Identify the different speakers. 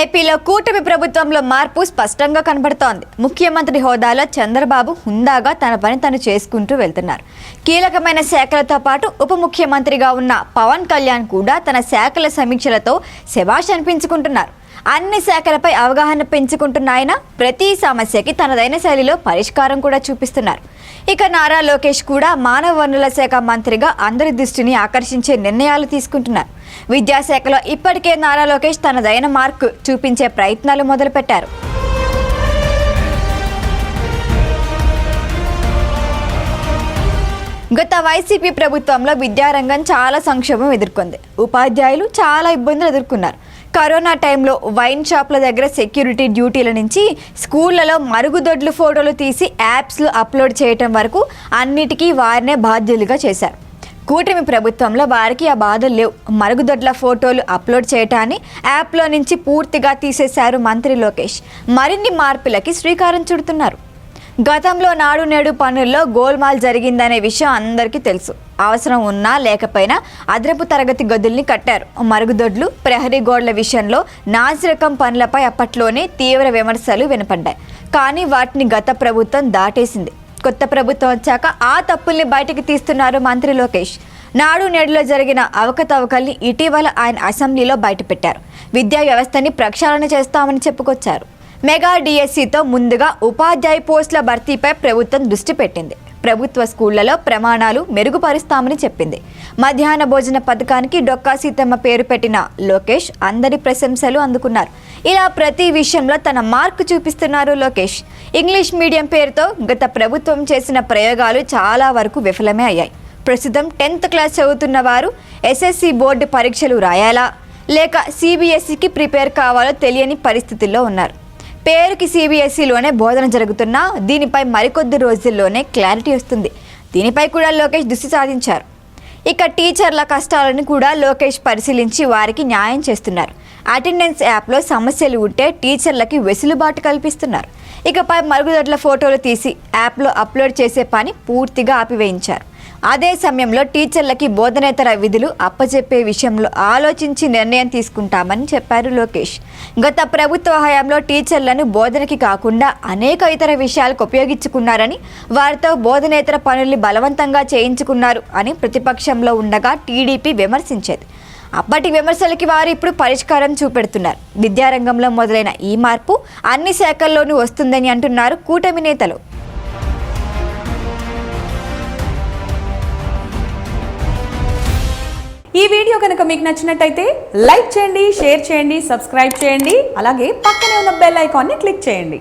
Speaker 1: ఏపీలో కూటమి ప్రభుత్వంలో మార్పు స్పష్టంగా కనబడుతోంది. ముఖ్యమంత్రి హోదాలో చంద్రబాబు హుందాగా తన పని తను చేసుకుంటూ వెళ్తున్నారు. కీలకమైన శాఖలతో పాటు ఉప ముఖ్యమంత్రిగా ఉన్న పవన్ కళ్యాణ్ కూడా తన శాఖల సమీక్షలతో శభాష్ అనిపించుకుంటున్నారు. అన్ని శాఖలపై అవగాహన పెంచుకుంటున్న ఆయన ప్రతి సమస్యకి తనదైన శైలిలో పరిష్కారం కూడా చూపిస్తున్నారు. ఇక నారా లోకేష్ కూడా మానవ వనరుల శాఖ మంత్రిగా అందరి దృష్టిని ఆకర్షించే నిర్ణయాలు తీసుకుంటున్నారు. విద్యాశాఖలో ఇప్పటికే నారా లోకేష్ తనదైన మార్కు చూపించే ప్రయత్నాలు మొదలుపెట్టారు. గత వైసీపీ ప్రభుత్వంలో విద్యారంగం చాలా సంక్షోభం ఎదుర్కొంది. ఉపాధ్యాయులు చాలా ఇబ్బందులు ఎదుర్కొన్నారు. కరోనా టైంలో వైన్ షాప్ల దగ్గర సెక్యూరిటీ డ్యూటీల నుంచి స్కూళ్ళలో మరుగుదొడ్లు ఫోటోలు తీసి యాప్స్లు అప్లోడ్ చేయటం వరకు అన్నిటికీ వారినే బాధ్యులుగా చేశారు. కూటమి ప్రభుత్వంలో వారికి ఆ బాధలు లేవు. మరుగుదొడ్ల ఫోటోలు అప్లోడ్ చేయటాన్ని యాప్లో నుంచి పూర్తిగా తీసేశారు మంత్రి లోకేష్. మరిన్ని మార్పులకి శ్రీకారం చుడుతున్నారు. గతంలో నాడు నేడు పనుల్లో గోల్మాల్ జరిగిందనే విషయం అందరికీ తెలుసు. అవసరం ఉన్నా లేకపోయినా అదనపు తరగతి గదుల్ని కట్టారు. మరుగుదొడ్లు ప్రహరీ గోడల విషయంలో నాసిరకం పనులపై అప్పట్లోనే తీవ్ర విమర్శలు వినపడ్డాయి. కానీ వాటిని గత ప్రభుత్వం దాటేసింది. కొత్త ప్రభుత్వం వచ్చాక ఆ తప్పుల్ని బయటకు తీస్తున్నారు మంత్రి లోకేష్. నాడు నేడులో జరిగిన అవకతవకల్ని ఇటీవల ఆయన అసెంబ్లీలో బయటపెట్టారు. విద్యా వ్యవస్థని ప్రక్షాళన చేస్తామని చెప్పుకొచ్చారు. మెగా డిఎస్సితో ముందుగా ఉపాధ్యాయ పోస్టుల భర్తీపై ప్రభుత్వం దృష్టి పెట్టింది. ప్రభుత్వ స్కూళ్ళలో ప్రమాణాలు మెరుగుపరుస్తామని చెప్పింది. మధ్యాహ్న భోజన పథకానికి డొక్కా సీతమ్మ పేరు పెట్టిన లోకేష్ అందరి ప్రశంసలు అందుకున్నారు. ఇలా ప్రతి విషయంలో తన మార్క్ చూపిస్తున్నారు లోకేష్. ఇంగ్లీష్ మీడియం పేరుతో గత ప్రభుత్వం చేసిన ప్రయోగాలు చాలా వరకు విఫలమే అయ్యాయి. ప్రస్తుతం టెన్త్ క్లాస్ చదువుతున్న వారు ఎస్ఎస్సి బోర్డు పరీక్షలు రాయాలా? లేక సిబిఎస్ఈకి ప్రిపేర్ కావాలో తెలియని పరిస్థితుల్లో ఉన్నారు. పేరుకి సిబిఎస్ఈలోనే బోధన జరుగుతున్నా దీనిపై మరికొద్ది రోజుల్లోనే క్లారిటీ వస్తుంది. దీనిపై కూడా లోకేష్ దృష్టి సాధించారు ఇక టీచర్ల కష్టాలను కూడా లోకేష్ పరిశీలించి వారికి న్యాయం చేస్తున్నారు. అటెండెన్స్ యాప్లో సమస్యలు ఉంటే టీచర్లకి వెసులుబాటు కల్పిస్తున్నారు. ఇకపై మరుగుదొడ్ల ఫోటోలు తీసి యాప్లో అప్లోడ్ చేసే పని పూర్తిగా ఆపివేయించారు. అదే సమయంలో టీచర్లకి బోధనేతర విధులు అప్పచెప్పే విషయంలో ఆలోచించి నిర్ణయం తీసుకుంటామని చెప్పారు లోకేష్. గత ప్రభుత్వ హయాంలో టీచర్లను బోధనకి కాకుండా అనేక ఇతర విషయాలకు ఉపయోగించుకున్నారని వారితో బోధనేతర పనుల్ని బలవంతంగా చేయించుకున్నారు అని ప్రతిపక్షంలో ఉండగా టీడీపీ విమర్శించేది. అప్పటి విమర్శలకి వారు ఇప్పుడు పరిష్కారం చూపెడుతున్నారు. విద్యారంగంలో మొదలైన ఈ మార్పు అన్ని శాఖల్లోనూ వస్తుందని అంటున్నారు కూటమి నేతలు.
Speaker 2: ఈ వీడియో కనుక మీకు నచ్చినట్టయితే లైక్ చేయండి షేర్ చేయండి సబ్స్క్రైబ్ చేయండి. అలాగే పక్కనే ఉన్న బెల్ ఐకాన్ని క్లిక్ చేయండి.